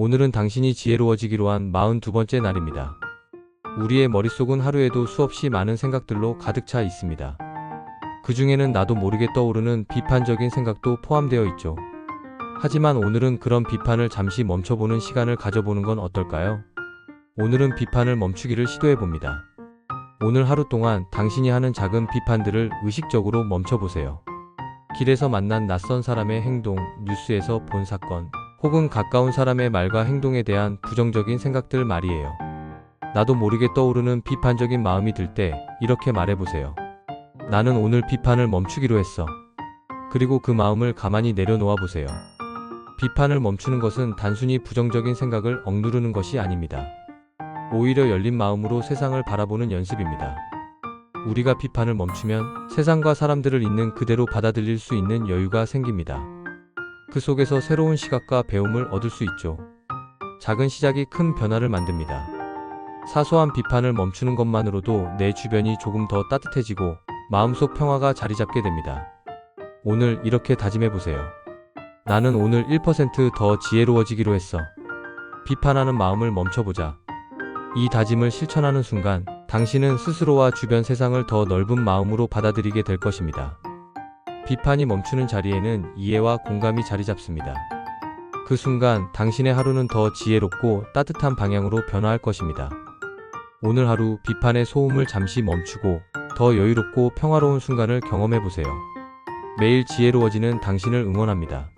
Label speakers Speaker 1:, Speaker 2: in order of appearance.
Speaker 1: 오늘은 당신이 지혜로워지기로 한 42번째 날입니다. 우리의 머릿속은 하루에도 수없이 많은 생각들로 가득 차 있습니다. 그 중에는 나도 모르게 떠오르는 비판적인 생각도 포함되어 있죠. 하지만 오늘은 그런 비판을 잠시 멈춰보는 시간을 가져보는 건 어떨까요? 오늘은 비판을 멈추기를 시도해 봅니다. 오늘 하루 동안 당신이 하는 작은 비판들을 의식적으로 멈춰보세요. 길에서 만난 낯선 사람의 행동, 뉴스에서 본 사건, 혹은 가까운 사람의 말과 행동에 대한 부정적인 생각들 말이에요. 나도 모르게 떠오르는 비판적인 마음이 들 때 이렇게 말해보세요. 나는 오늘 비판을 멈추기로 했어. 그리고 그 마음을 가만히 내려놓아 보세요. 비판을 멈추는 것은 단순히 부정적인 생각을 억누르는 것이 아닙니다. 오히려 열린 마음으로 세상을 바라보는 연습입니다. 우리가 비판을 멈추면 세상과 사람들을 있는 그대로 받아들일 수 있는 여유가 생깁니다. 그 속에서 새로운 시각과 배움을 얻을 수 있죠. 작은 시작이 큰 변화를 만듭니다. 사소한 비판을 멈추는 것만으로도 내 주변이 조금 더 따뜻해지고 마음속 평화가 자리 잡게 됩니다. 오늘 이렇게 다짐해 보세요. 나는 오늘 1%더 지혜로워지기로 했어. 비판하는 마음을 멈춰보자. 이 다짐을 실천하는 순간 당신은 스스로와 주변 세상을 더 넓은 마음으로 받아들이게 될 것입니다. 비판이 멈추는 자리에는 이해와 공감이 자리 잡습니다. 그 순간 당신의 하루는 더 지혜롭고 따뜻한 방향으로 변화할 것입니다. 오늘 하루 비판의 소음을 잠시 멈추고 더 여유롭고 평화로운 순간을 경험해 보세요. 매일 지혜로워지는 당신을 응원합니다.